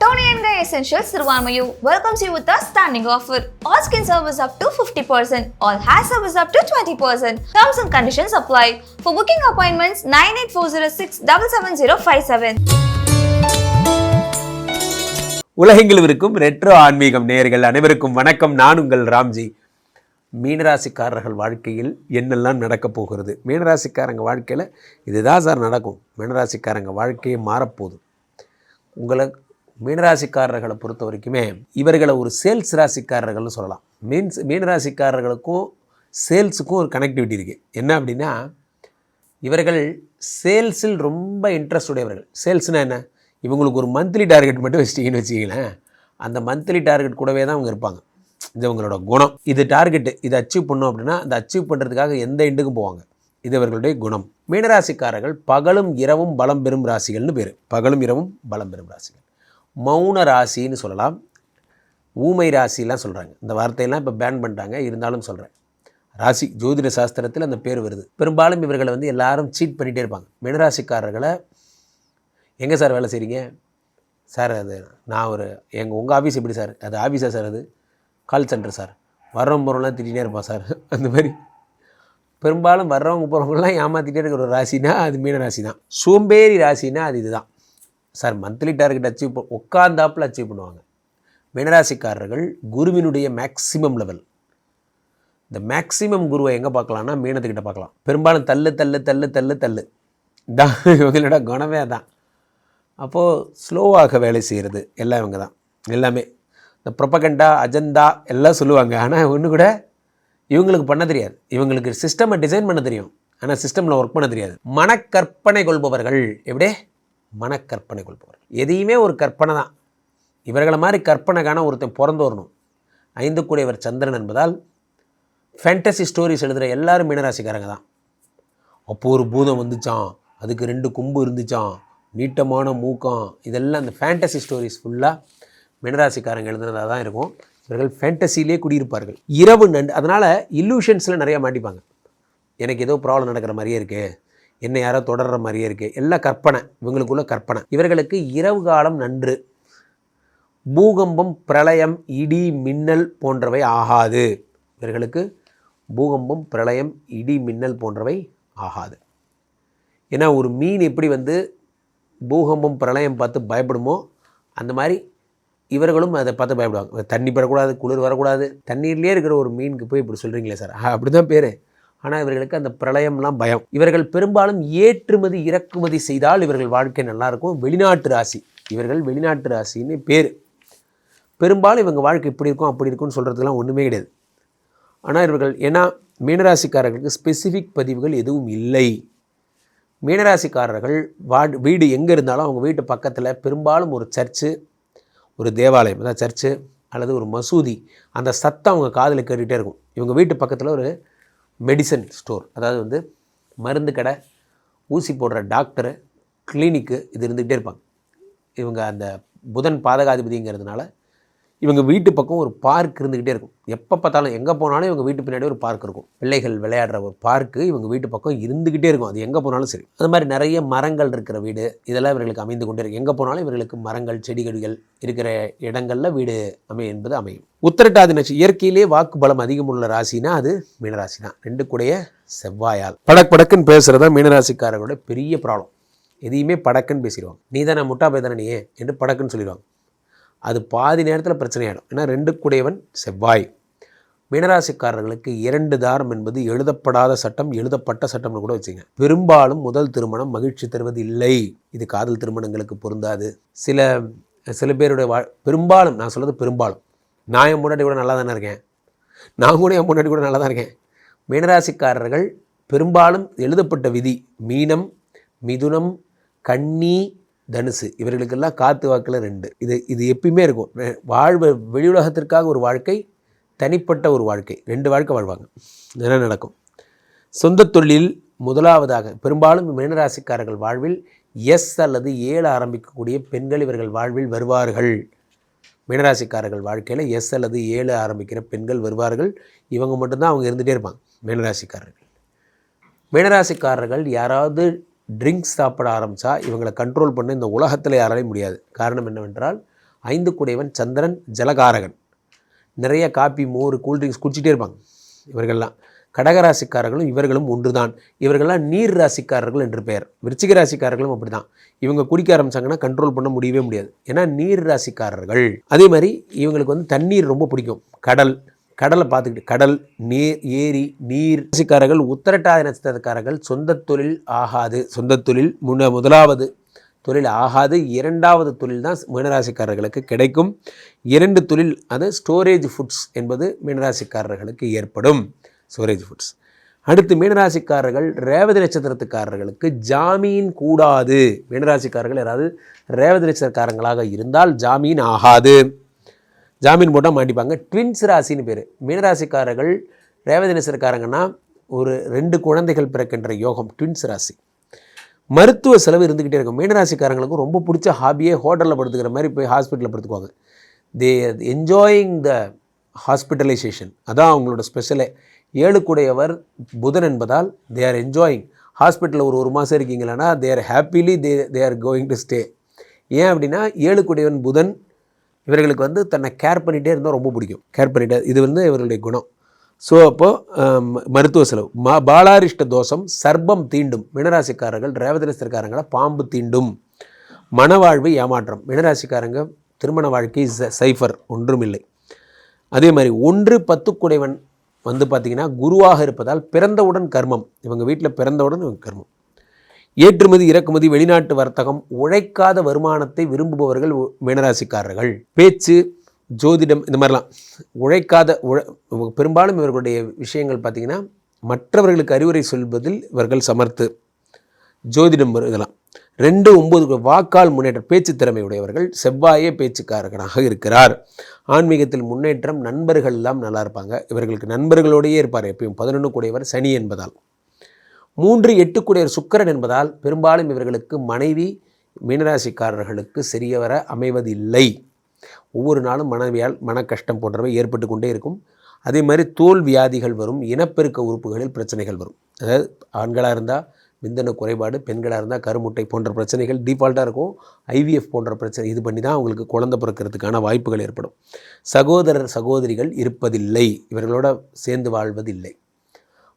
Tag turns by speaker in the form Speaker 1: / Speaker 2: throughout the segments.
Speaker 1: Tony and Guy Essentials Sirvamayu welcomes you with a standing offer. All skin service up to 50%, all hair service up to 20%. Terms and conditions apply. For booking appointments, 98406 77057.
Speaker 2: உலகெங்கிலும் இருக்கும் retro ஆன்மீகம் நேயர்கள் அனைவருக்கும் வணக்கம் நான் உங்கள் ராம்ஜி மீனராசிக்காரர்கள் வாழ்க்கையில் என்னெல்லாம் நடக்கப் போகிறது மீனராசிக்காரங்க வாழ்க்கையில் இதுதான் சார் நடக்கும் மீனராசிக்காரங்க வாழ்க்கையே மாறப்போகுது உங்களை மீனராசிக்காரர்களை பொறுத்த வரைக்குமே இவர்களை ஒரு சேல்ஸ் ராசிக்காரர்கள்னு சொல்லலாம். மீன்ஸ் மீனராசிக்காரர்களுக்கும் சேல்ஸுக்கும் ஒரு கனெக்டிவிட்டி இருக்குது என்ன அப்படின்னா இவர்கள் சேல்ஸில் ரொம்ப இன்ட்ரெஸ்ட் உடையவர்கள். சேல்ஸ்னால் என்ன? இவங்களுக்கு ஒரு மந்த்லி டார்கெட் மட்டும் வச்சிட்டிங்கன்னு வச்சிங்களேன் அந்த மந்த்லி டார்கெட் கூடவே தான் அவங்க இருப்பாங்க. இது இவங்களோட குணம். இது டார்கெட்டு இதை அச்சீவ் பண்ணோம் அப்படின்னா அந்த அச்சீவ் பண்ணுறதுக்காக எந்த எண்டுக்கும் போவாங்க? இது அவர்களுடைய குணம். மீனராசிக்காரர்கள் பகலும் இரவும் பலம் பெறும் ராசிகள்னு பேர். பகலும் இரவும் பலம் பெறும் ராசிகள். மௌன ராசின்னு சொல்லலாம். ஊமை ராசிலாம் சொல்கிறாங்க இந்த வார்த்தையெல்லாம் இப்போ பேன் பண்ணிட்டாங்க. இருந்தாலும் சொல்கிறேன் ராசி ஜோதிட சாஸ்திரத்தில் அந்த பேர் வருது. பெரும்பாலும் இவர்களை வந்து எல்லாரும் சீட் பண்ணிகிட்டே இருப்பாங்க. மீனராசிக்காரர்களை எங்கே சார் வேலை செய்கிறீங்க சார் அது நான் ஒரு எங்கள் உங்கள் ஆஃபீஸ் எப்படி சார்? அது ஆஃபீஸா சார் அது? Call centre sir. வர்றவங்க போகிறவங்களாம் திட்டிகிட்டே இருப்பான் சார். அந்த மாதிரி. பெரும்பாலும் வர்றவங்க போகிறவங்களாம் ஏமாற்றிட்டே இருக்கிற ஒரு ராசினா அது மீன ராசி தான் சோம்பேறி ராசினா அது இதுதான். சார் மந்த்லி டார்கெட் அச்சீவ் உட்காந்தாப்பில் அச்சீவ் பண்ணுவாங்க. மீனராசிக்காரர்கள் குருவினுடைய மேக்ஸிமம் லெவல் இந்த மேக்ஸிமம் குருவை எங்கே பார்க்கலான்னா மீனத்துக்கிட்ட பார்க்கலாம். பெரும்பாலும் தள்ளு தள்ளு தள்ளு தள்ளு தள்ளு. தான் இவங்களோட குணமே தான் அப்போது ஸ்லோவாக வேலை செய்கிறது எல்லாம் இவங்க தான். எல்லாமே. இந்த ப்ரொப்பகண்டா அஜந்தா எல்லாம் சொல்லுவாங்க. ஆனால் ஒன்று கூட இவங்களுக்கு பண்ண தெரியாது. இவங்களுக்கு சிஸ்டமை டிசைன் பண்ண தெரியும். ஆனால் சிஸ்டமில் ஒர்க் பண்ண தெரியாது. மனக்கற்பனை கொள்பவர்கள் எப்படியே மனக்கற்பனை கொள்பவர்கள் எதையுமே ஒரு கற்பனை தான். இவர்களை மாதிரி கற்பனை காண ஒருத்தன் பிறந்து வரணும். ஐந்து கூடியவர் சந்திரன் என்பதால் ஃபேண்டசி ஸ்டோரிஸ் எழுதுகிற எல்லாரும் மீனராசிக்காரங்க தான். அப்போது ஒரு பூதம் வந்துச்சான் அதுக்கு ரெண்டு கொம்பு இருந்துச்சான் நீட்டமான மூக்கம். இதெல்லாம் அந்த ஃபேண்டசி ஸ்டோரிஸ் ஃபுல்லாக மீனராசிக்காரங்க எழுதுனதாக தான் இருக்கும். இவர்கள் ஃபேண்டசிலே குடியிருப்பார்கள். இரவு நண்டு அதனால் இல்லூஷன்ஸில் நிறையா மாட்டிப்பாங்க. எனக்கு ஏதோ ப்ராப்ளம் நடக்கிற மாதிரியே இருக்குது என்னை யாரோ தொடர்ற மாதிரியே இருக்குது எல்லாம் கற்பனை இவங்களுக்குள்ள கற்பனை. இவர்களுக்கு இரவு காலம் நன்று. பூகம்பம் பிரளயம் இடி மின்னல் போன்றவை ஆகாது. இவர்களுக்கு பூகம்பம் பிரளயம் இடி மின்னல் போன்றவை ஆகாது. ஏன்னா ஒரு மீன் எப்படி வந்து பூகம்பம் பிரளயம் பார்த்து பயப்படுமோ அந்த மாதிரி இவர்களும் அதை பார்த்து பயப்படுவாங்க. தண்ணி படக்கூடாது குளிர் வரக்கூடாது. தண்ணீர்லேயே இருக்கிற ஒரு மீனுக்கு போய் இப்படி சொல்கிறீங்களே சார். அப்படி தான் பேர். ஆனால் இவர்களுக்கு அந்த பிரளயம்லாம் பயம். இவர்கள் பெரும்பாலும் ஏற்றுமதி இறக்குமதி செய்தால் இவர்கள் வாழ்க்கை நல்லாயிருக்கும் வெளிநாட்டு ராசி. இவர்கள் வெளிநாட்டு ராசின்னு பேர். பெரும்பாலும் இவங்க வாழ்க்கை இப்படி இருக்கும் அப்படி இருக்கும்னு சொல்கிறதுலாம் ஒன்றுமே கிடையாது. ஆனால் இவர்கள் ஏன்னா மீனராசிக்காரர்களுக்கு ஸ்பெசிஃபிக் பதிவுகள் எதுவும் இல்லை. மீனராசிக்காரர்கள் வா வீடு எங்கே இருந்தாலும் அவங்க வீட்டு பக்கத்தில் பெரும்பாலும் ஒரு சர்ச்சு ஒரு தேவாலயம் அதாவது சர்ச்சு அல்லது ஒரு மசூதி அந்த சத்தம் அவங்க காதில் கேட்டுகிட்டே இருக்கும். இவங்க வீட்டு பக்கத்தில் ஒரு மெடிசன் ஸ்டோர் அதாவது வந்து மருந்து கடை ஊசி போடுற டாக்டரு கிளினிக்கு இது இருந்துக்கிட்டே இருப்பாங்க. இவங்க அந்த புதன் பாதகாதிபதிங்கிறதுனால இவங்க வீட்டு பக்கம் ஒரு பார்க் இருந்துக்கிட்டே இருக்கும். எப்போ பார்த்தாலும் எங்கே போனாலும் இவங்க வீட்டு பின்னாடி ஒரு பார்க் இருக்கும். பிள்ளைகள் விளையாடுற ஒரு பார்க்கு இவங்க வீட்டு பக்கம் இருந்துக்கிட்டே இருக்கும். அது எங்கே போனாலும் சரி. அது மாதிரி நிறைய மரங்கள் இருக்கிற வீடு இதெல்லாம் இவர்களுக்கு அமைந்து கொண்டே இருக்கும் எங்கே போனாலும் இவர்களுக்கு மரங்கள் செடிகொடிகள் இருக்கிற இடங்களில் வீடு அமையும் என்பது அமையும். உத்திரட்டாதி நட்சத்திரம் இயற்கையிலே வாக்கு பலம் அதிகம் உள்ள ராசினா அது மீனராசி தான் ரெண்டு கூடைய செவ்வாயால். படக் படக்குன்னு பேசுகிறதா மீனராசிக்காரர்களோட பெரிய ப்ராப்ளம் எதையுமே படக்குன்னு பேசிடுவாங்க. நீ தானே முட்டா போய் தானே நீ என்று படக்குன்னு சொல்லிடுவாங்க. அது பாதி நேரத்தில் பிரச்சனையாயிடும். ஏன்னா ரெண்டு கூடையவன் செவ்வாய். மீனராசிக்காரர்களுக்கு இரண்டு தாரம் என்பது எழுதப்படாத சட்டம் எழுதப்பட்ட சட்டம்னு கூட வச்சுங்க. பெரும்பாலும் முதல் திருமணம் மகிழ்ச்சி தருவது இல்லை. இது காதல் திருமணங்களுக்கு பொருந்தாது. சில சில பேருடைய வா பெரும்பாலும் நான் சொல்கிறது பெரும்பாலும். நான் என் முன்னாடி கூட நல்லா தானே இருக்கேன்? நான் கூட என் முன்னாடி கூட நல்லா தான் இருக்கேன். மீனராசிக்காரர்கள் பெரும்பாலும் எழுதப்பட்ட விதி மீனம் மிதுனம் கன்னி தனுசு. இவர்களுக்கெல்லாம் காத்து வாக்கில் ரெண்டு. இது இது எப்பயுமே இருக்கும். வாழ்வு வெளி உலகத்திற்காக ஒரு வாழ்க்கை தனிப்பட்ட ஒரு வாழ்க்கை. ரெண்டு வாழ்க்கை வாழ்வாங்க. என்ன நடக்கும்? சொந்த தொழில் முதலாவதாக பெரும்பாலும் மீனராசிக்காரர்கள் வாழ்வில் எஸ் அல்லது ஏழு ஆரம்பிக்கக்கூடிய பெண்கள் இவர்கள் வாழ்வில் வருவார்கள். மீனராசிக்காரர்கள் வாழ்க்கையில் எஸ் அல்லது ஏழு ஆரம்பிக்கிற பெண்கள் வருவார்கள். இவங்க மட்டும்தான் அவங்க இருந்துகிட்டே இருப்பாங்க மீனராசிக்காரர்கள். மீனராசிக்காரர்கள் யாராவது ட்ரிங்க்ஸ் சாப்பிட ஆரம்பித்தா இவங்களை கண்ட்ரோல் பண்ண இந்த உலகத்தில் யாராலையும் முடியாது. காரணம் என்னவென்றால் ஐந்து குடைவன் சந்திரன் ஜலகாரகன். நிறைய காப்பி மோர் கூல்ட்ரிங்க்ஸ் குடிச்சிட்டே இருப்பாங்க. இவர்கள்லாம். கடகராசிக்காரர்களும் இவர்களும் ஒன்று தான் இவர்கள்லாம் நீர் ராசிக்காரர்கள் என்று பெயர். விருச்சிக ராசிக்காரர்களும் அப்படிதான். இவங்க குடிக்க ஆரம்பிச்சாங்கன்னா கண்ட்ரோல் பண்ண முடியவே முடியாது. ஏன்னா நீர் ராசிக்காரர்கள். அதே மாதிரி இவங்களுக்கு வந்து தண்ணீர் ரொம்ப பிடிக்கும். கடல் கடலை பார்த்துக்கிட்டு கடல் நீர் ஏரி நீர். ராசிக்காரர்கள் உத்தரட்டாதி நட்சத்திரக்காரர்கள் சொந்த தொழில் ஆகாது. சொந்த தொழில் முன்ன முதலாவது தொழில் ஆகாது. இரண்டாவது தொழில் தான் மீனராசிக்காரர்களுக்கு கிடைக்கும். இரண்டு தொழில் அது ஸ்டோரேஜ் ஃபுட்ஸ் என்பது மீனராசிக்காரர்களுக்கு ஏற்படும். ஸ்டோரேஜ் ஃபுட்ஸ் அடுத்து மீனராசிக்காரர்கள் ரேவதி நட்சத்திரத்துக்காரர்களுக்கு ஜாமீன் கூடாது. மீனராசிக்காரர்கள் யாராவது ரேவதி நட்சத்திரக்காரங்களாக இருந்தால் ஜாமீன் ஆகாது. ஜாமீன் போட்டால் மாட்டிப்பாங்க. ட்வின்ஸ் ராசின்னு பேர். மீனராசிக்காரர்கள் ரேவதி ஒரு ரெண்டு குழந்தைகள் பிறக்கின்ற யோகம் ட்வின்ஸ் ராசி. மருத்துவ செலவு இருந்துக்கிட்டே இருக்கும். மீனராசிக்காரங்களுக்கும் ரொம்ப பிடிச்ச ஹாபியே ஹோட்டலில் படுத்துக்கிற மாதிரி போய் ஹாஸ்பிட்டலில் படுத்துக்குவாங்க. தே என்ஜாயிங் த ஹாஸ்பிட்டலைசேஷன் அதான் அவங்களோட ஸ்பெஷலே ஏழுக்குடையவர் புதன் என்பதால் தே ஆர் என்ஜாயிங் ஹாஸ்பிட்டலில் ஒரு ஒரு மாதம் இருக்கீங்களா they are happily they they are going to stay ஏன் அப்படின்னா ஏழுக்குடையவன் புதன் இவர்களுக்கு வந்து தன்னை கேர் பண்ணிகிட்டே இருந்தால் ரொம்ப பிடிக்கும். கேர் பண்ணிட்டே இது வந்து இவர்களுடைய குணம். ஸோ அப்போது மருத்துவ செலவு. மா பாலாரிஷ்ட தோஷம் சர்ப்பம் தீண்டும். மினராசிக்காரர்கள் ரேவதனஸ்தர்காரங்களை பாம்பு தீண்டும். மனவாழ்வு ஏமாற்றம். மினராசிக்காரங்க திருமண வாழ்க்கை ச- சைஃபர் ஒன்றுமில்லை. அதே மாதிரி ஒன்று பத்துக்குடைவன் வந்து பார்த்திங்கன்னா குருவாக இருப்பதால் பிறந்தவுடன் கர்மம். இவங்க வீட்டில் பிறந்தவுடன் இவங்க கர்மம். ஏற்றுமதி இறக்குமதி வெளிநாட்டு வர்த்தகம் உழைக்காத வருமானத்தை விரும்புபவர்கள் மீனராசிக்காரர்கள். பேச்சு ஜோதிடம் இந்த மாதிரிலாம் உழைக்காத உழ பெரும்பாலும் இவர்களுடைய விஷயங்கள் பார்த்திங்கன்னா மற்றவர்களுக்கு அறிவுரை சொல்வதில் இவர்கள் சமர்த்து. ஜோதிடம் இதெல்லாம். ரெண்டு ஒம்பது வாக்கால் முன்னேற்றம் பேச்சு திறமை உடையவர்கள் செவ்வாயே பேச்சுக்காரர்களாக இருக்கிறார். ஆன்மீகத்தில் முன்னேற்றம் நண்பர்கள் எல்லாம் நல்லா இருப்பாங்க. இவர்களுக்கு நண்பர்களோடையே இருப்பார். எப்பயும் பதினொன்று கூடியவர் சனி என்பதால். மூன்று எட்டு சுக்கரன் என்பதால் பெரும்பாலும் இவர்களுக்கு மனைவி மீனராசிக்காரர்களுக்கு சரியவர அமைவதில்லை. ஒவ்வொரு நாளும் மனைவியால் மன கஷ்டம் போன்றவை ஏற்பட்டு கொண்டே இருக்கும். அதே மாதிரி தோல் வியாதிகள் வரும் இனப்பெருக்க உறுப்புகளில் பிரச்சனைகள் வரும். அதாவது ஆண்களாக இருந்தால் விந்தன குறைபாடு பெண்களாக இருந்தால் கருமுட்டை போன்ற பிரச்சனைகள் டிஃபால்ட்டாக இருக்கும். ஐவிஎஃப் போன்ற பிரச்சனை இது பண்ணி தான் அவங்களுக்கு குழந்தை பிறக்கிறதுக்கான வாய்ப்புகள் ஏற்படும். சகோதரர் சகோதரிகள் இருப்பதில்லை. இவர்களோட சேர்ந்து வாழ்வதில்லை.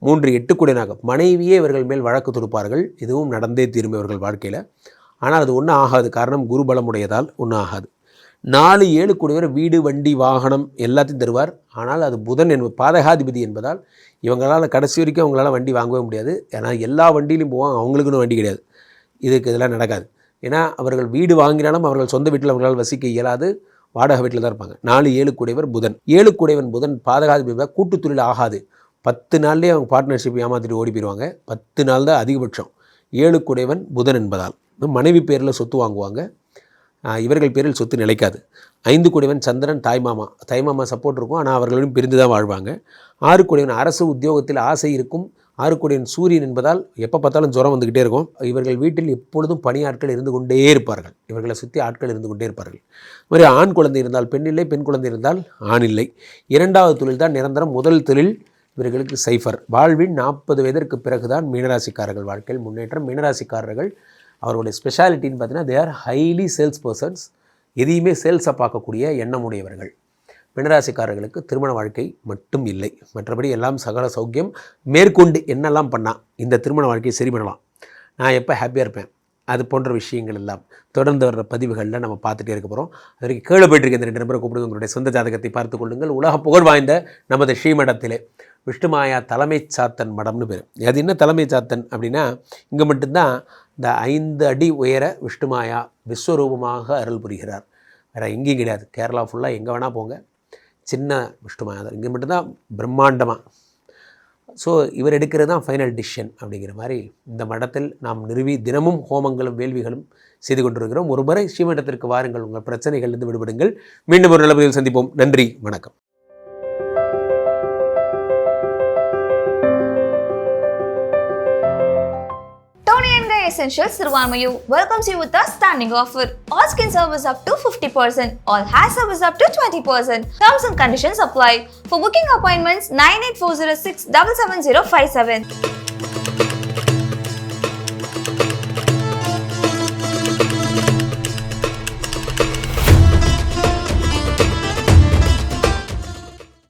Speaker 2: மூன்று எட்டு எட்டுக்குடையனாக மனைவியே இவர்கள் மேல் வழக்கு தொடுப்பார்கள். இதுவும் நடந்தே தீரும் இவர்கள் வாழ்க்கையில். ஆனால் அது ஒன்றும் ஆகாது. காரணம் குருபலமுடையதால் ஒன்றும் ஆகாது. நாலு ஏழு கூடியவர் வீடு வண்டி வாகனம் எல்லாத்தையும் தருவார். ஆனால் அது புதன் என்பது பாதகாதிபதி என்பதால் இவங்களால் கடைசி வரைக்கும் அவங்களால வண்டி வாங்கவே முடியாது. ஏன்னா எல்லா வண்டியிலையும் போவாங்க. அவங்களுக்குன்னு வண்டி கிடையாது. இதுக்கு இதெல்லாம் நடக்காது. ஏன்னா அவர்கள் வீடு வாங்கினாலும் அவர்கள் சொந்த வீட்டில் அவர்களால் வசிக்க இயலாது. வாடகை வீட்டில் தான் இருப்பாங்க. நாலு ஏழு கூடியவர் புதன். ஏழு கூடியவன் புதன் பாதகாதிபதி என்பதால் கூட்டுத் தொழில் ஆகாது. பத்து நாள்லேயே அவங்க பார்ட்னர்ஷிப் ஏமாற்றிட்டு ஓடி போயிடுவாங்க பத்து நாள் தான் அதிகபட்சம். ஏழு குடைவன் புதன் என்பதால். மனைவி பேரில் சொத்து வாங்குவாங்க. இவர்கள் பேரில் சொத்து நிலைக்காது. ஐந்து குடைவன் சந்திரன் தாய்மாமா தாய்மாமா சப்போர்ட் இருக்கும். ஆனால் அவர்களும் பிரிந்து தான் வாழ்வாங்க. ஆறு குடைவன் அரசு உத்தியோகத்தில் ஆசை இருக்கும். ஆறு குடைவன் சூரியன் என்பதால் எப்போ பார்த்தாலும் ஜுரம் வந்துக்கிட்டே இருக்கும். இவர்கள் வீட்டில் எப்பொழுதும் பணியாட்கள் இருந்து கொண்டே இருப்பார்கள். இவர்களை சுற்றி ஆட்கள் இருந்து கொண்டே இருப்பார்கள். மாதிரி ஆண் குழந்தை இருந்தால் பெண் இல்லை பெண் குழந்தை இருந்தால் ஆண் இல்லை. இரண்டாவது தொழில் தான் நிரந்தரம் முதல் தொழில். இவர்களுக்கு சைஃபர். வாழ்வின் நாற்பது வயதிற்கு பிறகுதான் மீனராசிக்காரர்கள் வாழ்க்கையில் முன்னேற்றம். மீனராசிக்காரர்கள் அவர்களுடைய ஸ்பெஷாலிட்டின்னு பார்த்தீங்கன்னா they are highly sales persons எதையுமே சேல்ஸை பார்க்கக்கூடிய எண்ணமுடையவர்கள் மீனராசிக்காரர்களுக்கு திருமண வாழ்க்கை மட்டும் இல்லை. மற்றபடி எல்லாம் சகல சௌக்கியம். மேற்கொண்டு என்னெல்லாம் பண்ணால் இந்த திருமண வாழ்க்கையை சரி பண்ணலாம். நான் எப்போ ஹாப்பியாக இருப்பேன்? அது போன்ற விஷயங்கள் எல்லாம் தொடர்ந்து வர்ற பதிவுகளில் நம்ம பார்த்துட்டே இருக்க போகிறோம் அது கீழே போயிட்டு இருக்க இந்த ரெண்டு நம்பரை கூப்பிடுங்க. உங்களுடைய சொந்த ஜாதகத்தை பார்த்து கொள்ளுங்கள். உலக புகழ் வாய்ந்த நமது ஸ்ரீமடத்திலே விஷ்ணுமாயா தலைமை சாத்தன் மடம்னு பேர். அது என்ன தலைமை சாத்தன் அப்படின்னா இங்கே மட்டும்தான் இந்த ஐந்து அடி உயர விஷ்ணுமாயா விஸ்வரூபமாக அருள் புரிகிறார். வேறு எங்கேயும் கிடையாது. கேரளா ஃபுல்லாக எங்கே வேணால் போங்க. சின்ன விஷ்ணுமாயா தான். இங்கே மட்டும்தான் பிரம்மாண்டமாக ஸோ இவர் எடுக்கிறது தான் ஃபைனல் டிசிஷன் அப்படிங்கிற மாதிரி இந்த மடத்தில் நாம் நிறுவி தினமும் ஹோமங்களும் வேள்விகளும் செய்து கொண்டிருக்கிறோம். ஒரு முறை ஸ்ரீமடத்திற்கு வாருங்கள். உங்கள் பிரச்சனைகளிலிருந்து விடுபடுங்கள். மீண்டும் ஒரு நிலப்பதில் சந்திப்போம். நன்றி. வணக்கம்.
Speaker 1: Essentials Sirvanmayu welcomes you with a standing offer. All skin service up to 50%, all hair service up to 20%. Terms and conditions apply. For booking appointments, 98406 77057.